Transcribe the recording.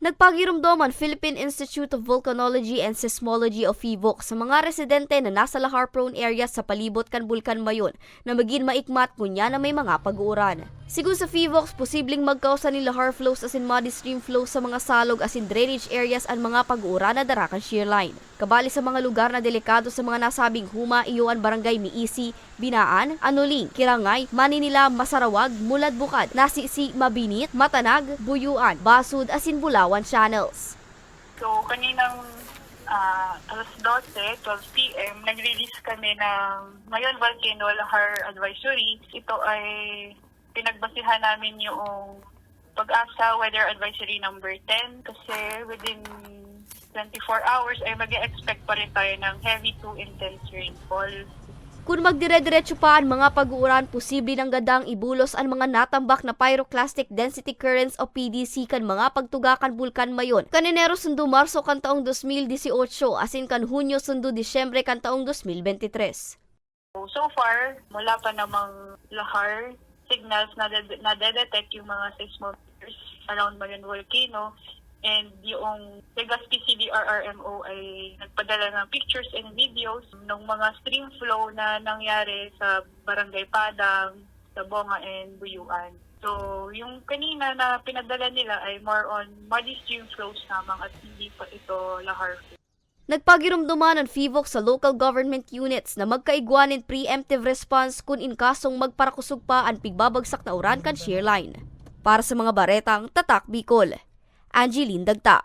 Nagpagirumdom ang Philippine Institute of Volcanology and Seismology o FIVOC sa mga residente na nasa lahar-prone areas sa palibot kan Bulkan Mayon na maging maikmat kunya na may mga pag-uuran. Sigun sa FIVOX, posibleng magkausa ni lahar flows as in muddy stream flows sa mga salog as in drainage areas ang mga pag-uuran na darakan shear line. Kabali sa mga lugar na delikado sa mga nasabing huma, iyoan barangay Miisi, Binaan, Anuling, Kirangay, Maninila, Masarawag, Mulad Bukad, Nasisi, Mabinit, Matanag, Buyuan, Basud, Asin Bulawan channels. So, kaninang ah, alas 12, 12 p.m., nag-release kami ng Mayon Volcano Lahar Advisory. Ito ay pinagbasihan namin yung pag-asa weather advisory number 10 kasi within 24 hours ay mag expect pa rin tayo ng heavy to intense rainfall. Kung magdire-diretso pa ang mga pag-uuran, posible ng gadang ibulos ang mga natambak na pyroclastic density currents o PDC kan mga pagtugakan bulkan mayon. Kaninero sundo Marso kan taong 2018 asin kan Hunyo sundo Disyembre kan taong 2023. So, far, wala pa namang lahar signals na de- na-detect yung mga seismometers around Mayon Volcano. And yung Legazpi CDRRMO ay nagpadala ng pictures and videos ng mga stream flow na nangyari sa Barangay Padang, sa Bonga and Buyuan. So, yung kanina na pinadala nila ay more on muddy stream flows lamang at hindi pa ito lahar. Nagpagirumduman ang FIVOC sa local government units na magkaigwanin preemptive response kung in kasong magparakusog pa ang pigbabagsak na uran kan shear line. Para sa mga baretang Tatak Bicol, 安吉林等等